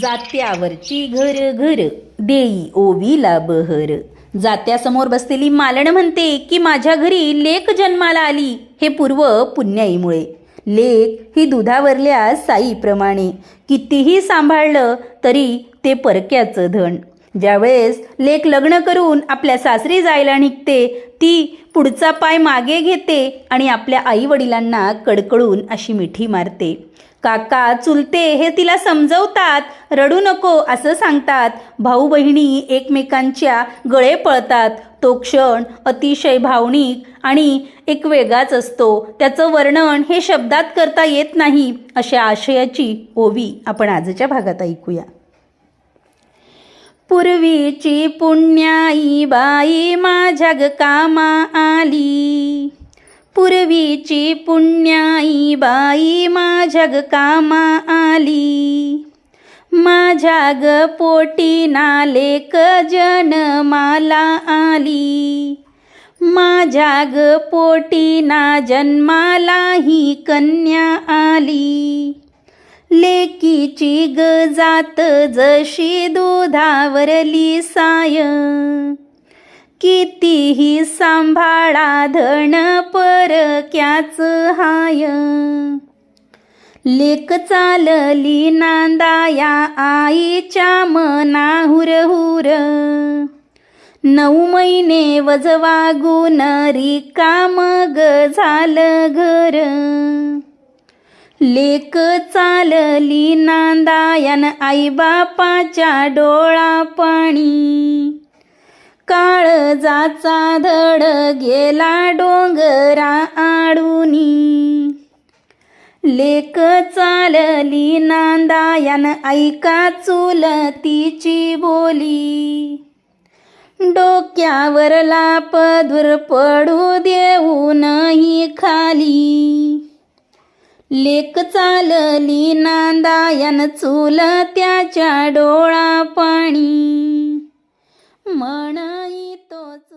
जात्यावरची घर घर देई ओवीला बहर. जात्यासमोर बसलेली मालण म्हणते की माझ्या घरी लेख जन्माला आली. हे पूर्व पुण्याईमुळे. लेक ही दुधावरल्या साईप्रमाणे. कितीही सांभाळलं तरी ते परक्याचं धन. ज्यावेळेस लेक लग्न करून आपल्या सासरी जायला निघते ती पुढचा पाय मागे घेते आणि आपल्या आईवडिलांना कडकडून अशी मिठी मारते. काका चुलते हे तिला समजवतात. रडू नको असं सांगतात. भाऊ बहिणी एकमेकांच्या गळे पळतात. तो क्षण अतिशय भावनिक आणि एक वेगळाच असतो. त्याचं वर्णन हे शब्दात करता येत नाही अशा आशयाची ओवी आपण आजच्या भागात ऐकूया. पूर्वीची पुण्याई बाई माझ्या कामा आली. पूर्वीची पुण्याई बाई माझ्या कामा आली. माझ्या ग पोटी नालेक जनमाला आली. माझ्या ग पोटी ना जन्माला ही कन्या आली. तिची ग जात जशी दुधावरली साय. कितीही सांभाळा धन परक्याच हाय. लेक चालली नांदाया आईच्या मना हुरहुर नऊ महिने वजवागून रिकाम ग झालं घर. लेक चालली नांदायन आईबापाच्या डोळा पाणी. काळजाचा धड गेला डोंगरा आडूनी. लेक चालली नांदायन ऐका चुलतीची बोली. डोक्यावर लाप पदूर पडू देऊनही खाली. लेक चालली नांदायन चूल त्याच्या डोळा पाणी. म्हणाई तोच